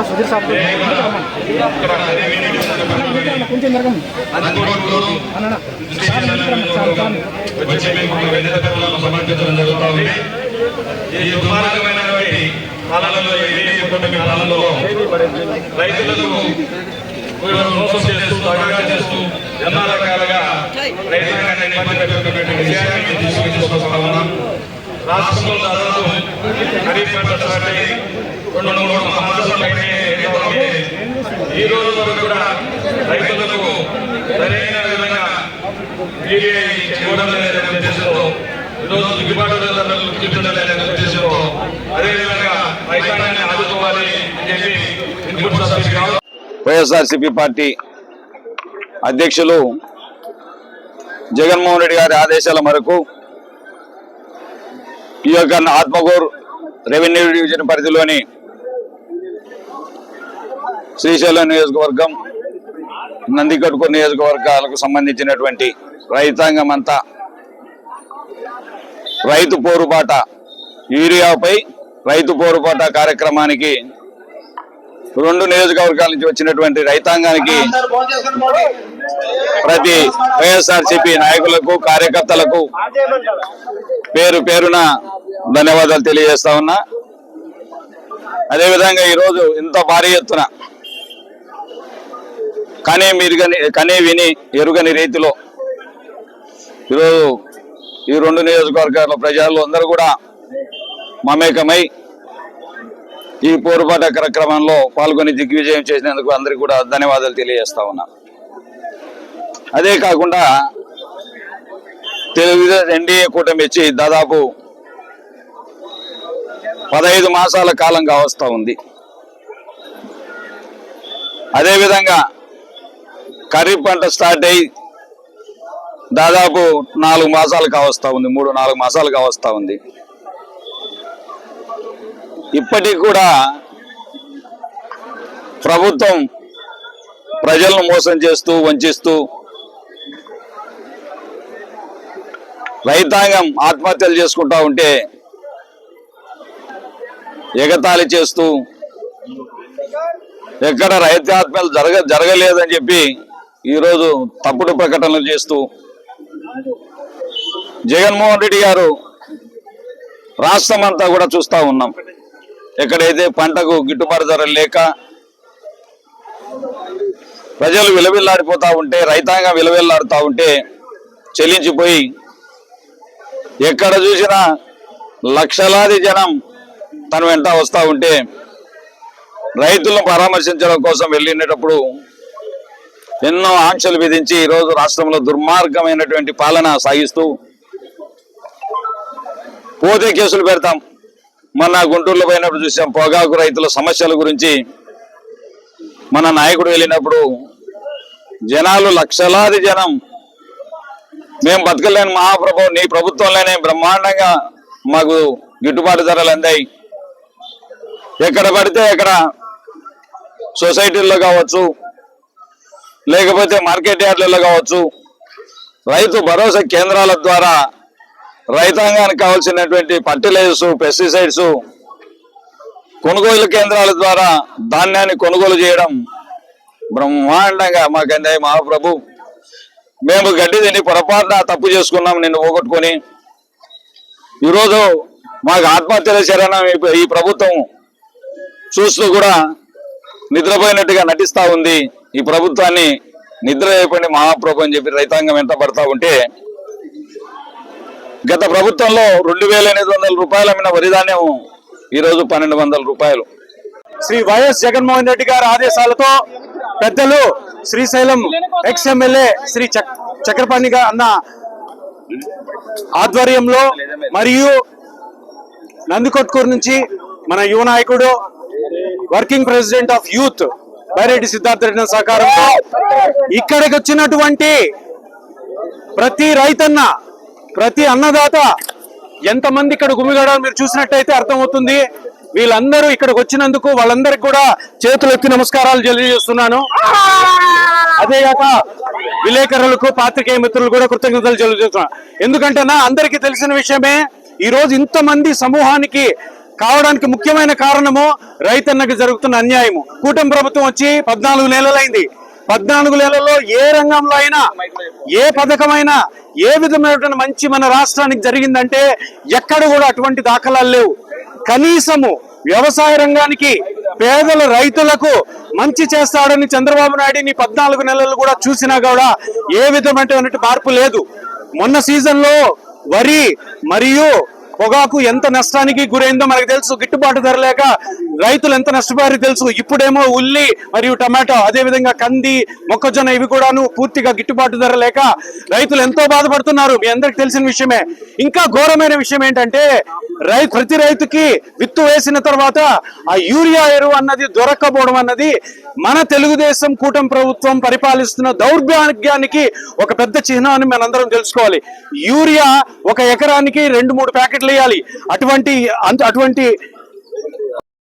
Sudheer sir కొంచెం జరగండి ఈ దుర్మార్గమైనటువంటి కాలంలో ఈ కాలంలో రైతులకు మోసం చేస్తూ దగా చేస్తూ ఎన్నో రకాలుగా రైతాంగాన్ని ఇబ్బంది పెడుతున్నటువంటి విషయాన్ని రాష్ట్రంలో దాదాపు ఖరీఫ్ పంట స్టార్ట్ అయ్యి రెండు మూడు ఈ రోజు వరకు కూడా రైతులకు సరైన విధంగా యూరియా ఇవ్వడం లేదనే ఈరోజు దిగుబాటు చూపించడం లేదనే అదేవిధంగా రైతాంగాన్ని ఆదుకోవాలి అని చెప్పి ఇన్పుట్ సబ్సిడీ వైఎస్ఆర్సీపీ పార్టీ అధ్యక్షులు జగన్మోహన్ రెడ్డి గారి ఆదేశాల మేరకు ఈ యొక్క ఆత్మకూరు రెవెన్యూ డివిజన్ పరిధిలోని శ్రీశైలం నియోజకవర్గం నందికొట్కూరు నియోజకవర్గాలకు సంబంధించినటువంటి రైతాంగం అంతా రైతు పోరుబాట యూరియాపై రైతు పోరుబాట కార్యక్రమానికి రెండు నియోజకవర్గాల నుంచి వచ్చినటువంటి రైతాంగానికి ప్రతి వైఎస్ఆర్సీపీ నాయకులకు కార్యకర్తలకు పేరు పేరున ధన్యవాదాలు తెలియజేస్తా ఉన్నా. అదేవిధంగా ఈరోజు ఇంత భారీ ఎత్తున కనే మీరుగని కనే విని ఎరుగని రీతిలో ఈరోజు ఈ రెండు నియోజకవర్గాల ప్రజలు అందరూ కూడా మమేకమై ఈ పోరుపాట కార్యక్రమంలో పాల్గొని దిగ్విజయం చేసినందుకు అందరికీ కూడా ధన్యవాదాలు తెలియజేస్తా ఉన్నా. అదే కాకుండా తెలుగుదేశం ఎన్డీఏ కూటమి ఇచ్చి దాదాపు పదహైదు మాసాల కాలం కావస్తా ఉంది. అదేవిధంగా ఖరీఫ్ పంట స్టార్ట్ అయ్యి దాదాపు నాలుగు మాసాలు కావస్తా ఉంది మూడు నాలుగు మాసాలు కావస్తా ఉంది. ఇప్పటికి కూడా ప్రభుత్వం ప్రజలను మోసం చేస్తూ వంచిస్తూ రైతాంగం ఆత్మహత్యలు చేసుకుంటా ఉంటే ఎగతాళి చేస్తూ ఎక్కడ రైతు జరగ జరగలేదని చెప్పి ఈరోజు తప్పుడు ప్రకటనలు చేస్తూ జగన్మోహన్ రెడ్డి గారు రాష్ట్రం అంతా కూడా చూస్తూ ఉన్నాం. ఎక్కడైతే పంటకు గిట్టుబాటు ధర లేక ప్రజలు విలవిల్లాడిపోతూ ఉంటే రైతాంగం విలవిల్లాడుతూ ఉంటే చెల్లించిపోయి ఎక్కడ చూసినా లక్షలాది జనం తన వెంట వస్తూ ఉంటే రైతులను పరామర్శించడం కోసం వెళ్ళినప్పుడు ఎన్నో ఆంక్షలు విధించి ఈరోజు రాష్ట్రంలో దుర్మార్గమైనటువంటి పాలన సాగిస్తూ పోతే కేసులు పెడతాం. మొన్న గుంటూరులో పోయినప్పుడు చూసాం పొగాకు రైతుల సమస్యల గురించి. మన నాయకుడు వెళ్ళినప్పుడు జనాలు లక్షలాది జనం. మేము బతకలేని మహాప్రభు నీ ప్రభుత్వంలోనే బ్రహ్మాండంగా మాకు గిట్టుబాటు ధరలు అందాయి. ఎక్కడ పడితే ఎక్కడ సొసైటీల్లో కావచ్చు లేకపోతే మార్కెట్ యార్డ్లలో కావచ్చు. రైతు భరోసా కేంద్రాల ద్వారా రైతాంగానికి కావాల్సినటువంటి ఫర్టిలైజర్స్ పెస్టిసైడ్స్ కొనుగోలు కేంద్రాల ద్వారా ధాన్యాన్ని కొనుగోలు చేయడం బ్రహ్మాండంగా మాకందాయి మహాప్రభు. మేము గడ్డి తిని పొరపాటున తప్పు చేసుకున్నాం నిన్ను పోగొట్టుకొని. ఈరోజు మాకు ఆత్మహత్యల శరణం ఈ- ప్రభుత్వం చూస్తూ కూడా నిద్రపోయినట్టుగా నటిస్తూ ఉంది. ఈ ప్రభుత్వాన్ని నిద్ర అయిపోయింది మహాప్రభు అని చెప్పి రైతాంగం ఎంత పడతా ఉంటే గత ప్రభుత్వంలో రెండు వేల ఎనిమిది వందల రూపాయలు అమ్మిన వరి ధాన్యం ఈరోజు పన్నెండు వందల రూపాయలు. శ్రీ వైఎస్ జగన్మోహన్ రెడ్డి గారి ఆదేశాలతో పెద్దలు శ్రీశైలం ఎక్స్ ఎమ్మెల్యే శ్రీ చక్రపాణి గారు అన్న ఆధ్వర్యంలో మరియు నందికొట్కూరు నుంచి మన యువ నాయకుడు working president of youth Byreddy Siddhartha Reddy సహకారంతో ఇక్కడికి వచ్చినటువంటి ప్రతి రైతన్న ప్రతి అన్నదాత ఎంతమంది ఇక్కడ గుమిగడాలు మీరు చూసినట్టయితే అర్థమవుతుంది. వీళ్ళందరూ ఇక్కడికి వచ్చినందుకు వాళ్ళందరికీ కూడా చేతులు ఎత్తి నమస్కారాలు తెలియజేస్తున్నాను. అదేగాక విలేకరులకు పాత్రికేయ మిత్రులు కూడా కృతజ్ఞతలు తెలియజేస్తున్నాను. ఎందుకంటే నా అందరికీ తెలిసిన విషయమే ఈ రోజు ఇంతమంది సమూహానికి కావడానికి ముఖ్యమైన కారణము రైతన్నకి జరుగుతున్న అన్యాయము. కూటమి ప్రభుత్వం వచ్చి పద్నాలుగు నెలలైంది. పద్నాలుగు నెలల్లో ఏ రంగంలో అయినా ఏ పథకమైనా ఏ విధమైనటువంటి మంచి మన రాష్ట్రానికి జరిగిందంటే ఎక్కడ కూడా అటువంటి దాఖలాలు లేవు. కనీసము వ్యవసాయ రంగానికి పేదల రైతులకు మంచి చేస్తాడని చంద్రబాబు నాయుడిని పద్నాలుగు నెలలు కూడా చూసినా కూడా ఏ విధమైనటువంటి మార్పు లేదు. మొన్న సీజన్లో వరి మరియు పొగాకు ఎంత నష్టానికి గురైందో మనకు తెలుసు. గిట్టుబాటు ధర లేక రైతులు ఎంత నష్టపోయారో తెలుసు. ఇప్పుడేమో ఉల్లి మరియు టమాటో అదేవిధంగా కంది మొక్కజొన్న ఇవి కూడాను పూర్తిగా గిట్టుబాటు ధర లేక రైతులు ఎంతో బాధపడుతున్నారు. మీ అందరికి తెలిసిన విషయమే. ఇంకా ఘోరమైన విషయం ఏంటంటే రై ప్రతి రైతుకి విత్తు వేసిన తర్వాత ఆ యూరియా ఎరువు అన్నది దొరక్కపోవడం అన్నది మన తెలుగుదేశం కూటమి ప్రభుత్వం పరిపాలిస్తున్న దౌర్భాగ్యానికి ఒక పెద్ద చిహ్నం అని మనందరం తెలుసుకోవాలి. యూరియా ఒక ఎకరానికి రెండు మూడు ప్యాకెట్లు వేయాలి. అటువంటి అంత- అటువంటి